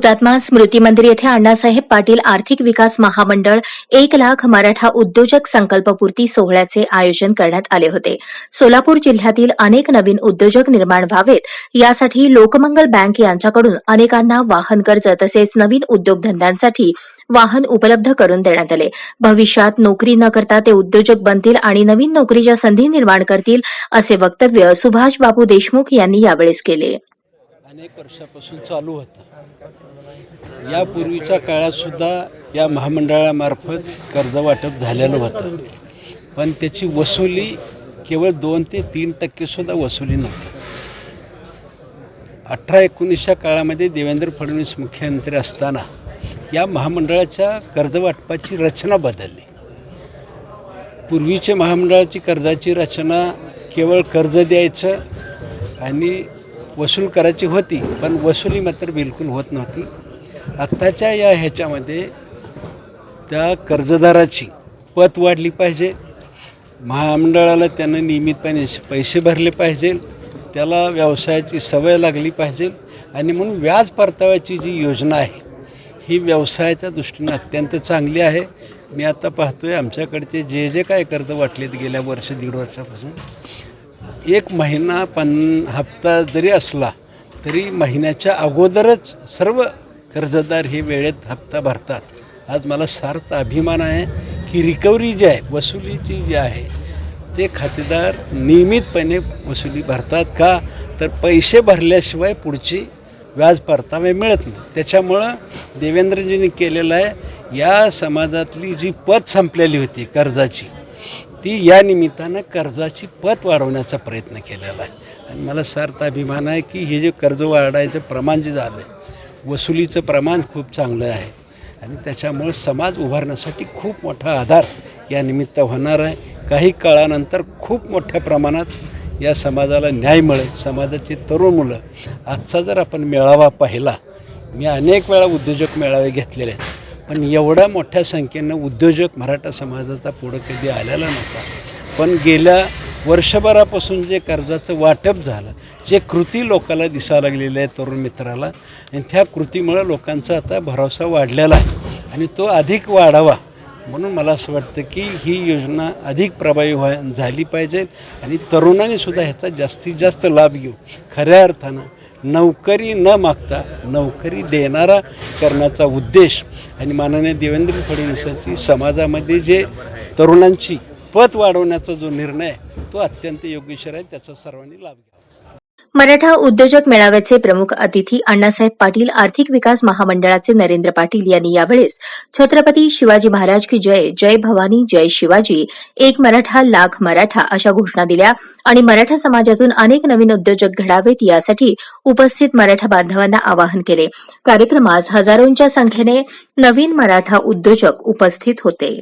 हुतात्मा स्मृती मंदिर येथे अण्णासाहेब पाटील आर्थिक विकास महामंडळ एक लाख मराठा उद्योजक संकल्पपूर्ती सोहळ्याचे आयोजन करण्यात आले होते. सोलापूर जिल्ह्यातील अनेक नवीन उद्योजक निर्माण व्हावेत. यासाठी लोकमंगल बँक यांच्याकडून अनेकांना वाहन कर्ज तसेच नवीन उद्योगधंद्यांसाठी वाहन उपलब्ध करून देण्यात आले. भविष्यात नोकरी न करता ते उद्योजक बनतील आणि नवीन नोकरीच्या संधी निर्माण करतील असे वक्तव्य सुभाष बाबू देशमुख यांनी यावेळेस केले. अनेक वर्षापासून चालू होता. यापूर्वीच्या काळातसुद्धा या महामंडळामार्फत कर्ज वाटप झालेलं होतं. पण त्याची वसुली केवळ दोन ते तीन टक्केसुद्धा वसुली नव्हती. अठरा एकोणीसच्या काळामध्ये देवेंद्र फडणवीस मुख्यमंत्री असताना या महामंडळाच्या कर्जवाटपाची रचना बदलली. पूर्वीच्या महामंडळाची कर्जाची रचना केवळ कर्ज द्यायचं आणि वसूल करायची होती पण वसुली मात्र बिलकुल होत नव्हती. आत्ताच्या या ह्याच्यामध्ये त्या कर्जदाराची पत वाढली पाहिजे. महामंडळाला त्यानं नियमितपणे पैसे भरले पाहिजे. त्याला व्यवसायाची सवय लागली पाहिजे. आणि म्हणून व्याज परताव्याची जी योजना आहे ही व्यवसायाच्या दृष्टीने अत्यंत चांगली आहे. मी आता पाहतो आहे आमच्याकडचे जे जे काय कर्ज वाटलेत गेल्या वर्ष दीड वर्षापासून एक महिना पण हप्ता जरी असला तरी महिन्याच्या अगोदरच सर्व कर्जदार हे वेळेत हप्ता भरतात. आज मला सार्थ अभिमान आहे की रिकव्हरी जी आहे वसुलीची जी आहे ते खातेदार नियमितपणे वसुली भरतात का? तर पैसे भरल्याशिवाय पुढची व्याज परतावे मिळत नाही. त्याच्यामुळं देवेंद्रजींनी केलेलं आहे या समाजातली जी पत संपलेली होती कर्जाची ती या निमित्तानं कर्जाची पत वाढवण्याचा प्रयत्न केलेला आहे. आणि मला सार्थ अभिमान आहे की हे जे कर्ज वाढायचं प्रमाण जे झालं आहे वसुलीचं प्रमाण खूप चांगलं आहे. आणि त्याच्यामुळं समाज उभारण्यासाठी खूप मोठा आधार या निमित्त होणार आहे. काही काळानंतर खूप मोठ्या प्रमाणात या समाजाला न्याय मिळेल. समाजाची तरुण मुलं आजचा जर आपण मेळावा पाहिला मी अनेक वेळा उद्योजक मेळावे घेतलेले आहेत. पण एवढ्या मोठ्या संख्येनं उद्योजक मराठा समाजाचा पुढं कधी आलेला नव्हता. पण गेल्या वर्षभरापासून जे कर्जाचं वाटप झालं जे कृती लोकाला दिसायला लागलेलं आहे तरुण मित्राला आणि त्या कृतीमुळं लोकांचा आता भरोसा वाढलेला आहे. आणि तो अधिक वाढावा म्हणून मला असं वाटतं की ही योजना अधिक प्रभावी व्हा झाली पाहिजे आणि तरुणांनी सुद्धा ह्याचा जास्तीत जास्त लाभ घेऊ खऱ्या अर्थानं नोकरी न मागता नोकरी देणारा करण्याचा उद्देश आणि माननीय देवेंद्र फडणवीसांची समाजामध्ये जे तरुणांची पत वाढवण्याचा जो निर्णय आहे तो अत्यंत योग्यशीर आहे. त्याचा सर्वांनी लाभ घ्यावा. मराठा उद्योजक मेळाव्याचे प्रमुख अतिथी अण्णासाहेब पाटील आर्थिक विकास महामंडळाचे नरेंद्र पाटील यांनी यावेळेस छत्रपती शिवाजी महाराज की जय जय भवानी जय शिवाजी एक मराठा लाख मराठा अशा घोषणा दिल्या आणि मराठा समाजातून अनेक नवीन उद्योजक घडावेत यासाठी उपस्थित मराठा बांधवांना आवाहन केले. कार्यक्रमास हजारोंच्या संख्येने नवीन मराठा उद्योजक उपस्थित होते.